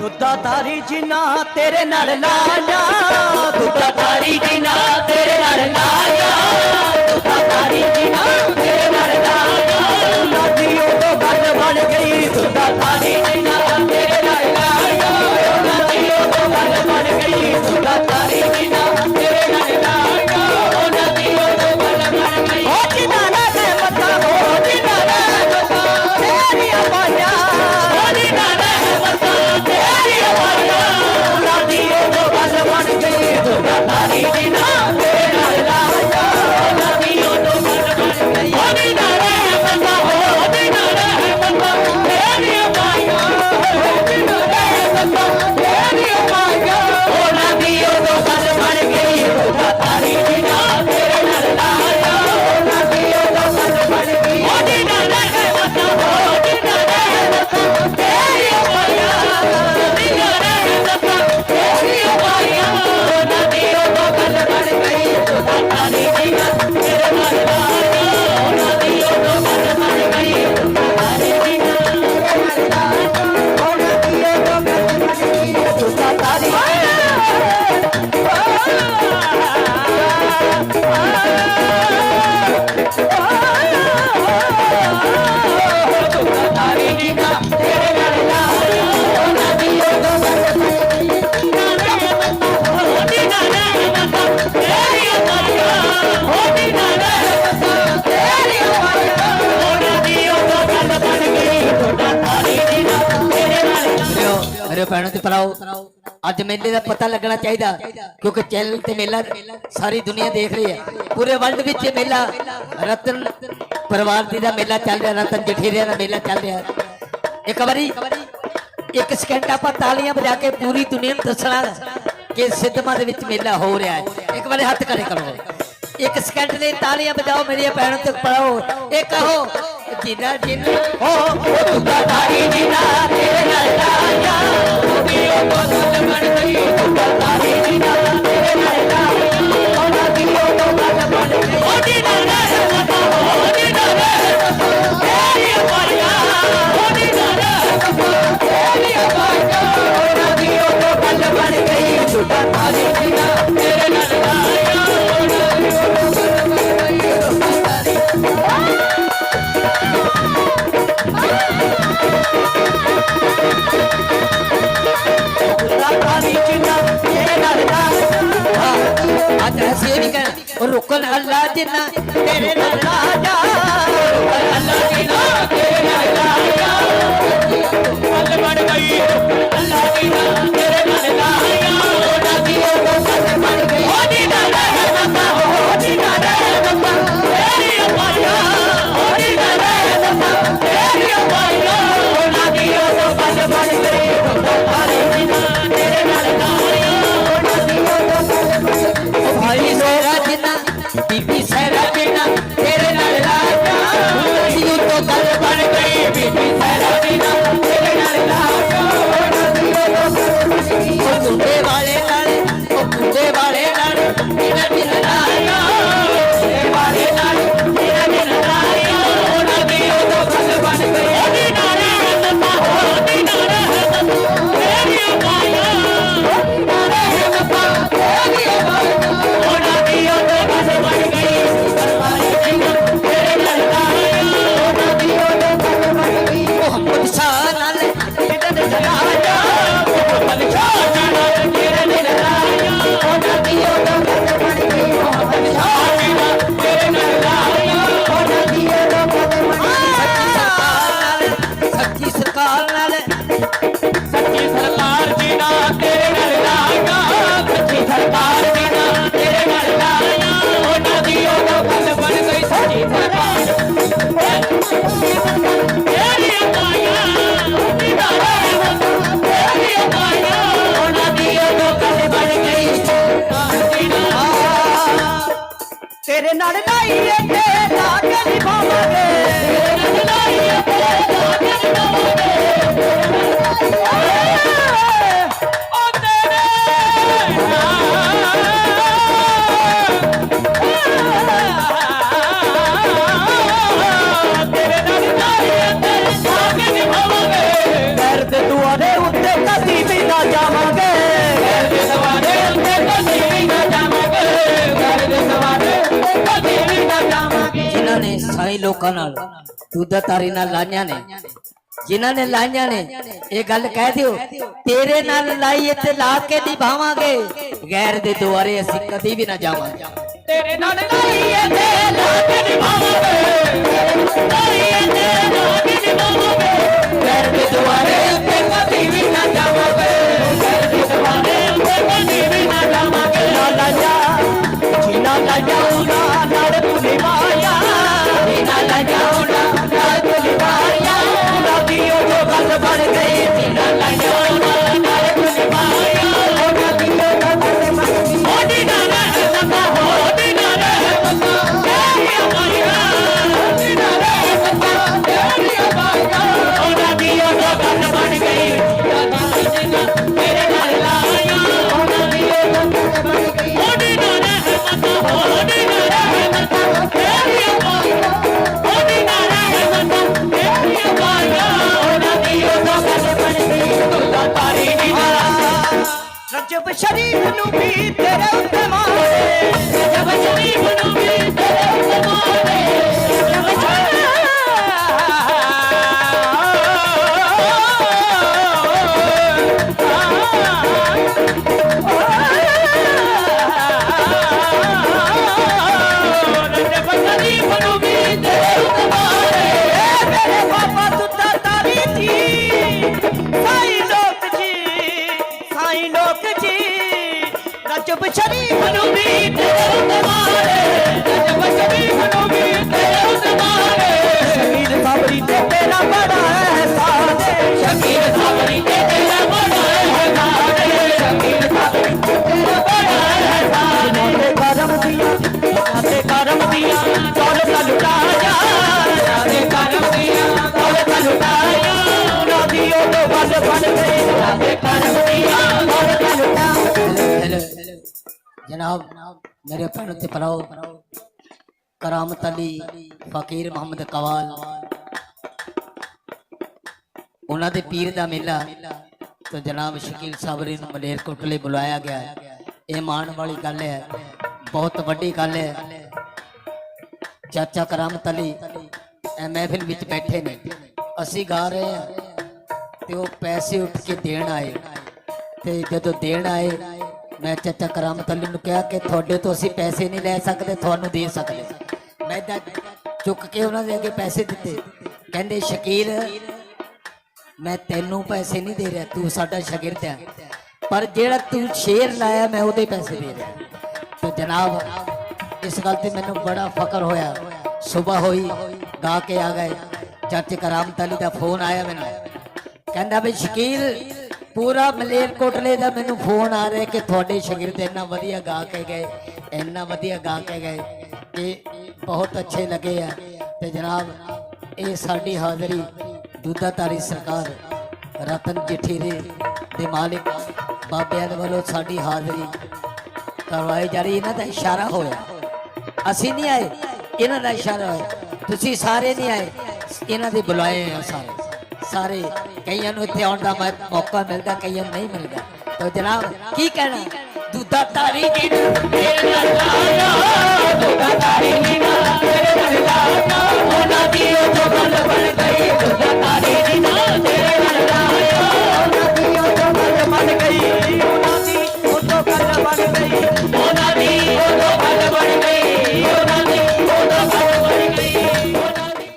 ਦੁੱਧਾ ਧਾਰੀ ਜਿਨਾ ਤੇਰੇ ਨਾਲ ਲਾਇਆ ਦੁੱਧਾ ਧਾਰੀ ਜਿਨਾ ਤੇਰੇ ਨਾਲ ਲਾਇਆ ਦੁੱਧਾ ਧਾਰੀ ਜਿਨਾ ਸਾਰਿਓ ਭੈਣੋ ਤੇ ਭਰਾਓ, ਅੱਜ ਮੇਲੇ ਦਾ ਪਤਾ ਲੱਗਣਾ ਚਾਹੀਦਾ, ਕਿਉਂਕਿ ਚੈਨਲ ਤੇ ਮੇਲਾ ਸਾਰੀ ਦੁਨੀਆ ਦੇਖ ਰਹੀ ਹੈ। ਪੂਰੇ ਵਰਲਡ ਵਿੱਚ ਇਹ ਮੇਲਾ ਰਤਨ ਪਰਿਵਾਰ ਦੀ ਦਾ ਮੇਲਾ ਚੱਲ ਰਿਹਾ, ਰਤਨ ਜਠੇਰਿਆਂ ਦਾ ਮੇਲਾ ਚੱਲ ਰਿਹਾ। ਇੱਕ ਵਾਰੀ, ਇੱਕ ਸਕਿੰਟ ਆਪਾਂ ਤਾਲੀਆਂ ਵਜਾ ਕੇ ਪੂਰੀ ਦੁਨੀਆ ਨੂੰ ਦੱਸਣਾ ਕਿ ਸਿੱਧਮਾ ਦੇ ਵਿੱਚ ਮੇਲਾ ਹੋ ਰਿਹਾ ਹੈ। ਇੱਕ ਵਾਰੀ ਹੱਥ ਖੜੇ ਕਰੋ। ਇੱਕ ਸਕਿੰਟ ਲਈ ਤਾਲੀਆਂ ਵਜਾਓ, ਮੇਰੀਆਂ ਭੈਣਾਂ ਤੇ ਪੜਾਓ ਇਹ ਕਹੋ jina jina ho oh, oh, ho oh. tuga jina tere nal ka ya tu bhi तेरे राजा अल्लाह के नाम तेरे ਤੇਰੇ ਨਾਲ ਨਾਈ ਇੱਥੇ। ਲੋਕਾਂ ਨਾਲ ਦੁੱਧਾ ਤਾਰੀ ਨਾਲ ਲਾਈਆਂ ਨੇ। ਜਿਨ੍ਹਾਂ ਨੇ ਲਾਈਆਂ ਨੇ, ਇਹ ਗੱਲ ਕਹਿ ਦਿਓ, ਤੇਰੇ ਨਾਲ ਲਾਈ ਇੱਥੇ ਲਾ ਕੇ ਨਿਭਾਵਾਂਗੇ। ਗੈਰ ਦੇ ਦੁਆਰੇ ਅਸੀਂ ਕਦੀ ਵੀ ਨਾ ਜਾਵਾਂਗੇ। ਤੇਰੇ ਨਾਲ ਲਾਈਏ ਤੇ ਲਾ ਕੇ ਨਿਭਾਵਾਂਗੇ। ਲਾਈਏ ਤੇ ਲਾ ਸ਼ਰੀਫ ਨੂੰ ਵੀ ਤੇਰੇ ਰਜਬ ਮਨੁ ਨੂੰ ਵੀ ਮਾਰੇ जनाब मेरे भैन ते भराओ करामत अली फकीर मोहम्मद कवाल ਉਹਨਾਂ ਦੇ ਪੀਰ ਦਾ ਮੇਲਾ ਤੇ ਜਨਾਬ ਸ਼ਕੀਲ ਸਾਬਰੀ ਨੂੰ ਮਲੇਰਕੋਟਲੇ ਬੁਲਾਇਆ ਗਿਆ ਹੈ। ਇਹ ਮਾਣ ਵਾਲੀ ਗੱਲ ਹੈ ਬਹੁਤ ਵੱਡੀ ਗੱਲ ਹੈ ਚਾਚਾ ਕਰਾਮਤ ਅਲੀ ਇਹ ਮਹਿਫਿਲ ਵਿੱਚ ਬੈਠੇ ਨੇ ਅਸੀਂ ਗਾ ਰਹੇ ਹਾਂ ਤੇ ਉਹ ਪੈਸੇ ਉੱਠ ਕੇ ਦੇਣ ਆਏ ਤੇ ਜਦੋਂ ਦੇਣ ਆਏ ਮੈਂ ਚਾਚਾ ਕਰਾਮਤ ਅਲੀ ਨੂੰ ਕਿਹਾ ਕਿ ਤੁਹਾਡੇ ਤੋਂ ਅਸੀਂ ਪੈਸੇ ਨਹੀਂ ਲੈ ਸਕਦੇ, ਤੁਹਾਨੂੰ ਦੇ ਸਕਦੇ। ਮੈਂ ਤਾਂ ਚੁੱਕ ਕੇ ਉਹਨਾਂ ਦੇ ਅੱਗੇ ਪੈਸੇ ਦਿੱਤੇ। ਕਹਿੰਦੇ, ਸ਼ਕੀਰ, ਮੈਂ ਤੈਨੂੰ ਪੈਸੇ ਨਹੀਂ ਦੇ ਰਿਹਾ, ਤੂੰ ਸਾਡਾ ਸ਼ਾਗਿਰਦ ਹੈ। ਪਰ ਜਿਹੜਾ ਤੂੰ ਸ਼ੇਰ ਲਾਇਆ, ਮੈਂ ਉਹਦੇ ਪੈਸੇ ਦੇ ਰਿਹਾ। ਤੇ ਜਨਾਬ, ਇਸ ਗੱਲ ਤੇ ਮੈਨੂੰ ਬੜਾ ਫਕਰ ਹੋਇਆ। ਸਵੇਰ ਹੋਈ, ਗਾ ਕੇ ਆ ਗਏ। ਚਾਚੇ ਕਰਾਮਤ ਤਾਲੀ ਦਾ ਫੋਨ ਆਇਆ ਮੈਨੂੰ। ਕਹਿੰਦਾ ਵੀ, ਸ਼ਕੀਰ ਪੂਰਾ ਮਲੇਰਕੋਟਲੇ ਦਾ ਮੈਨੂੰ ਫੋਨ ਆ ਰਿਹਾ ਕਿ ਤੁਹਾਡੇ ਸ਼ਾਗਿਰਦ ਇੰਨਾ ਵਧੀਆ ਗਾ ਕੇ ਗਏ, ਇੰਨਾ ਵਧੀਆ ਗਾ ਕੇ ਗਏ ਕਿ ਬਹੁਤ ਅੱਛੇ ਲੱਗੇ ਆ। ਤੇ ਜਨਾਬ, ਇਹ ਸਾਡੀ ਹਾਜ਼ਰੀ ਦੂਧਾ ਸਰਕਾਰ ਰਤਨ ਜਠੀਰੇ ਦੇ ਮਾਲਿਕ ਬਾਬਿਆਂ ਦੇ ਵੱਲੋਂ ਸਾਡੀ ਹਾਜ਼ਰੀ ਕਰਵਾਈ ਜਾ ਰਹੀ, ਇਹਨਾਂ ਦਾ ਇਸ਼ਾਰਾ ਹੋਇਆ। ਅਸੀਂ ਨਹੀਂ ਆਏ, ਇਹਨਾਂ ਦਾ ਇਸ਼ਾਰਾ ਹੋਇਆ। ਤੁਸੀਂ ਸਾਰੇ ਨਹੀਂ ਆਏ, ਇਹਨਾਂ ਦੇ ਬੁਲਾਏ ਆ ਸਾਰੇ ਸਾਰੇ। ਕਈਆਂ ਨੂੰ ਇੱਥੇ ਆਉਣ ਦਾ ਮੌਕਾ ਮਿਲਦਾ, ਕਈਆਂ ਨੂੰ ਨਹੀਂ ਮਿਲਦਾ। ਤਾਂ ਜਨਾਬ, ਕੀ ਕਹਿਣਾ? ਦੂਧਾ ਤਾਰੀ ਜੀ ਨੂੰ ਤੇਰੇ ਨਾਲ ਲਾਇਆ ਦੁੱਲਾ ਤਾਰੀ ਦੀ ਨਾਲ ਤੇਰੇ ਨਾਲ ਲਾਇਆ ਉਹਨਾਂ ਦੀ ਉਹ ਜੋ ਗੱਲ ਬਣ ਗਈ ਦੁੱਲਾ